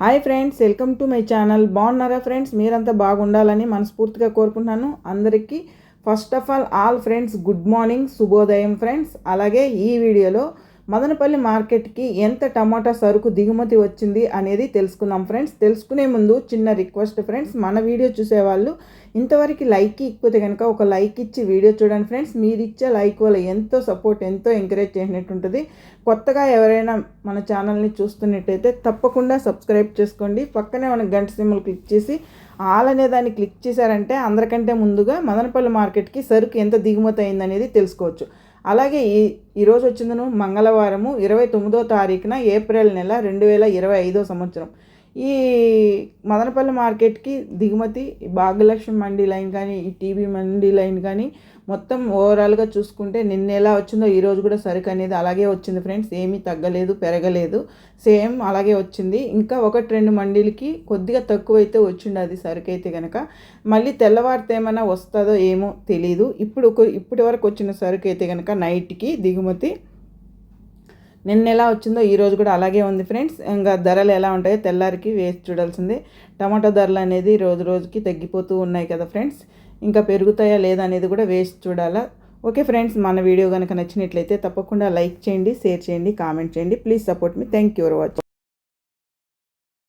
Hi friends welcome to my channel. బాగున్నారా friends? మీరంతా బాగుండాలని మనస్ఫూర్తిగా కోరుకుంటున్నాను. అందరికీ first of all all friends good morning శుభోదయం ఫ్రెండ్స్. అలాగే ఈ వీడియోలో మదనపల్లి మార్కెట్కి ఎంత టమాటా సరుకు దిగుమతి వచ్చింది అనేది తెలుసుకుందాం ఫ్రెండ్స్. తెలుసుకునే ముందు చిన్న రిక్వెస్ట్ ఫ్రెండ్స్ మన వీడియో చూసేవాళ్ళు ఇంతవరకు లైక్ ఇకపోతే కనుక ఒక లైక్ ఇచ్చి వీడియో చూడండి ఫ్రెండ్స్. మీరు ఇచ్చే లైక్ వల్ల ఎంతో సపోర్ట్ ఎంతో ఎంకరేజ్ చేసినట్టు ఉంటుంది కొత్తగా ఎవరైనా మన ఛానల్ని చూస్తున్నట్టయితే తప్పకుండా సబ్స్క్రైబ్ చేసుకోండి. పక్కనే మన గంట సింబల్ క్లిక్ చేసి ఆల్ అనే దాన్ని క్లిక్ చేశారంటే అందరికంటే ముందుగా మదనపల్లి మార్కెట్కి సరుకు ఎంత దిగుమతి అయిందనేది తెలుసుకోవచ్చు. అలాగే ఈ ఈరోజు వచ్చిందను మంగళవారము ఇరవై తొమ్మిదో తారీఖున ఏప్రిల్ నెల రెండు వేల ఇరవై ఐదో సంవత్సరం. ఈ మదనపల్లి మార్కెట్కి దిగుమతి భాగ్యలక్ష్మి మండీ లైన్ కానీ ఈ టీవీ మండీ లైన్ కానీ మొత్తం ఓవరాల్గా చూసుకుంటే నిన్న ఎలా వచ్చిందో ఈరోజు కూడా సరుకు అనేది అలాగే వచ్చింది ఫ్రెండ్స్. ఏమీ తగ్గలేదు పెరగలేదు. సేమ్ అలాగే వచ్చింది. ఇంకా ఒకటి రెండు మండీలకి కొద్దిగా తక్కువ అయితే అది సరుకు అయితే కనుక మళ్ళీ తెల్లవారితే ఏమైనా వస్తుందో ఏమో తెలియదు ఇప్పుడు ఇప్పటి వరకు వచ్చిన సరుకు అయితే కనుక నైట్కి దిగుమతి నిన్న ఎలా వచ్చిందో ఈరోజు కూడా అలాగే ఉంది ఫ్రెండ్స్. ఇంకా ధరలు ఎలా ఉంటాయో తెల్లారికి వేసి చూడాల్సిందే. టమాటో ధరలు అనేది రోజు రోజుకి తగ్గిపోతూ ఉన్నాయి కదా ఫ్రెండ్స్. ఇంకా పెరుగుతాయా లేదా అనేది కూడా వేసి చూడాలా. ఓకే ఫ్రెండ్స్ మన వీడియో కనుక నచ్చినట్లయితే తప్పకుండా లైక్ చేయండి షేర్ చేయండి కామెంట్ చేయండి. Please support me. Thank you for watching.